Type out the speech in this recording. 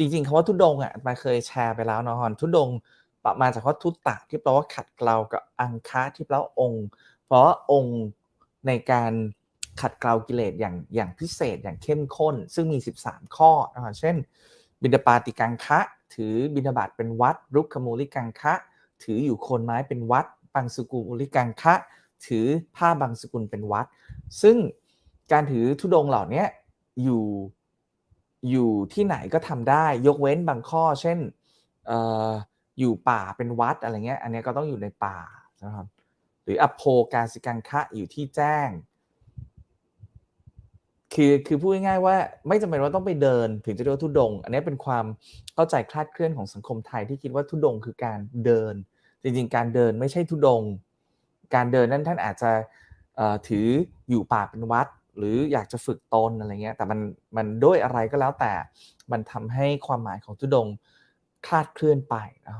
จริงๆคำว่าทุดงค์อะมาเคยแชร์ไปแล้วนะฮอนทุดงค์ปะมาจากคำว่าทุตตะที่แปลว่าขัดเกลากับอังคะที่แปลว่าองค์ เพราะว่าองค์ในการขัดเกลากิเลสอย่างอย่างพิเศษอย่างเข้มข้น ซึ่งมี 13 ข้อนะฮะเช่น บิดาปาติกังคะ ถือบิดาบาตเป็นวัด รุกขมูลิกังคะ ถืออยู่โคนไม้เป็นวัดปังสุกุลิกังคะ ถือผ้าบางสกุลเป็นวัด ซึ่งการถือธุดงเหล่านี้อยู่ อยู่ที่ไหนก็ทำได้ ยกเว้นบางข้อ เช่นเออยู่ป่าเป็นวัดอะไรเงี้ย อันนี้ก็ต้องอยู่ในป่านะครับ หรืออโภกาสิกังคะอยู่ที่แจ้ง คือคือพูดง่ายๆว่าไม่จำเป็นว่าต้องไปเดินถึงจะเรียกว่าทุดง อันนี้เป็นความเข้าใจคลาดเคลื่อนของสังคมไทยที่คิดว่าทุดงคือการเดิน จริงๆ การเดินไม่ใช่ทุดง การเดินนั้นท่านอาจจะถืออยู่ป่าเป็นวัด หรืออยากจะฝึกตนอะไรเงี้ย แต่มันมันด้วยอะไรก็แล้วแต่ มันทำให้ความหมายของทุดงคลาดเคลื่อนไปนะครับ